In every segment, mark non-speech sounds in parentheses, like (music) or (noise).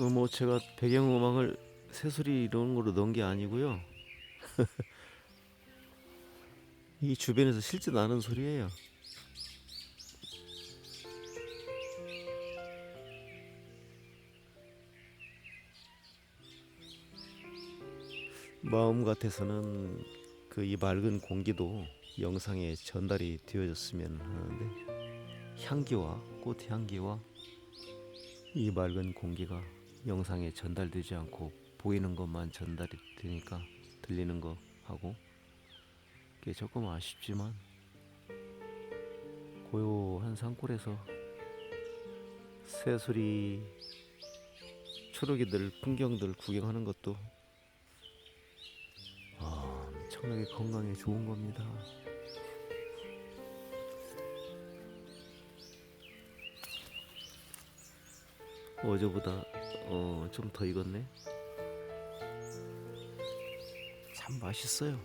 어, 뭐 제가 배경음악을 새소리 이런 거로 넣은 게 아니고요. (laughs) 이 주변에서 실제 나는 소리예요. 마음 같아서는 그 이 맑은 공기도 영상에 전달이 되어졌으면 하는데 향기와 꽃 향기와 이 맑은 공기가 영상에 전달되지 않고 보이는 것만 전달이 되니까 들리는 거 하고 그게 조금 아쉽지만 고요한 산골에서 새소리 초록이들 풍경들 구경하는 것도 아, 엄청나게 건강에 좋은 겁니다. 어제보다 어, 좀 더 익었네. 참 맛있어요.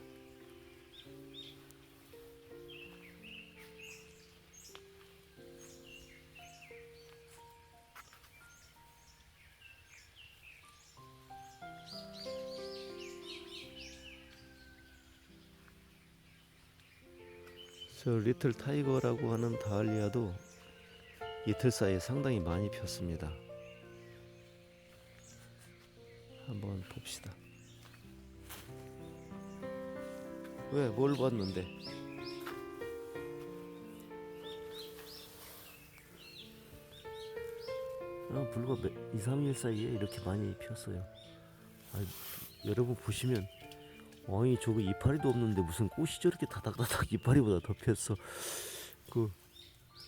저 리틀 타이거라고 하는 다알리아도 이틀 사이에 상당히 많이 폈습니다. 한번 봅시다. 왜? 뭘 봤는데? 아, 불과 2, 3일 사이에 이렇게 많이 피었어요. 아, 여러분 보시면 아니 저거 이파리도 없는데 무슨 꽃이 저렇게 다닥다닥 이파리보다 더 폈어. 그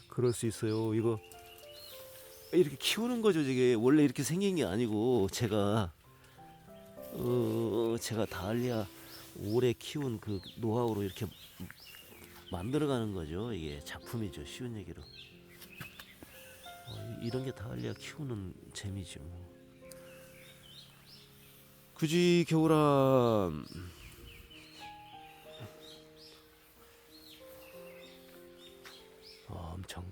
그럴 수 있어요. 이거 이렇게 키우는 거죠. 이게 원래 이렇게 생긴 게 아니고 제가 어 제가 다알리아 오래 키운 그 노하우로 이렇게 만들어가는 거죠. 이게 작품이죠. 쉬운 얘기로. 어, 이- 이런 게 다알리아 키우는 재미죠. 굳이 겨울아 어, 엄청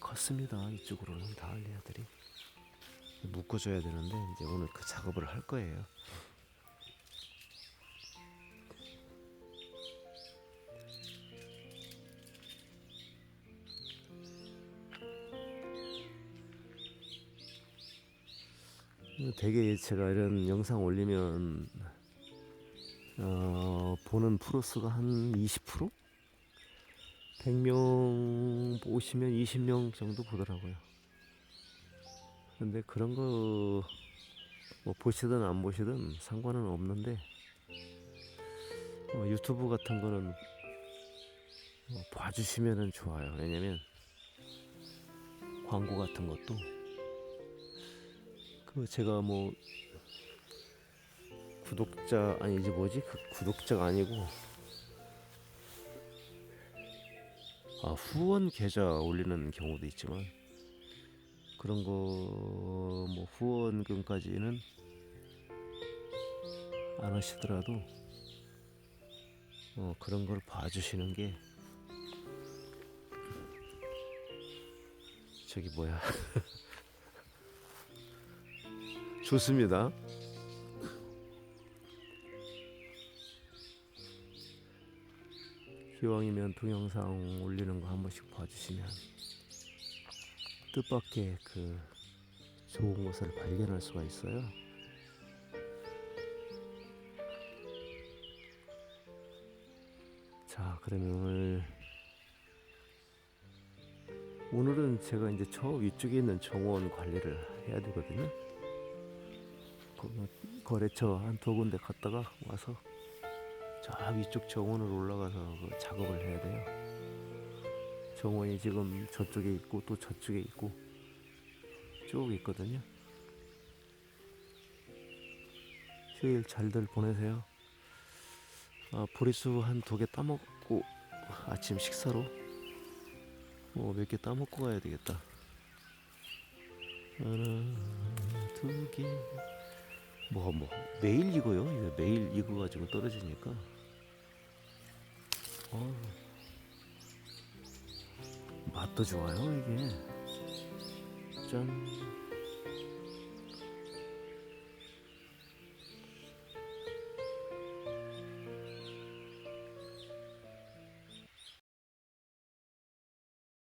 컸습니다. 이쪽으로는 다알리아들이 묶어줘야 되는데 이제 오늘 그 작업을 할 거예요. 되게 제가 이런 영상 올리면 어, 보는 프로수가 한 20%? 100명 보시면 20명 정도 보더라고요. 근데 그런 거 뭐 보시든 안 보시든 상관은 없는데 어, 유튜브 같은 거는 어, 봐주시면은 좋아요. 왜냐면 광고 같은 것도 그 제가 뭐 구독자 아니 이제 뭐지? 그 구독자가 아니고. 아 후원 계좌 올리는 경우도 있지만 그런 거 뭐 후원금까지는 안 하시더라도 어 그런 걸 봐주시는 게 저기 뭐야 (laughs) 좋습니다. 기왕이면 동영상 올리는 거 한 번씩 봐주시면 뜻밖의 그 좋은 것을 발견할 수가 있어요. 자, 그러면 오늘 오늘은 제가 이제 저 위쪽에 있는 정원 관리를 해야 되거든요. 거- 거래처 한 두 군데 갔다가 와서 저 위쪽 정원으로 올라가서 그 작업을 해야 돼요. 정원이 지금 저쪽에 있고 또 저쪽에 있고 쭉 있거든요. 휴일 잘들 보내세요. 아, 보리수 한 두 개 따먹고 아침 식사로 뭐 몇 개 따먹고 가야 되겠다. 하나, 두 개. 뭐, 뭐, 매일 익어요. 매일 익어가지고 떨어지니까. 어, 맛도 좋아요, 이게. 짠.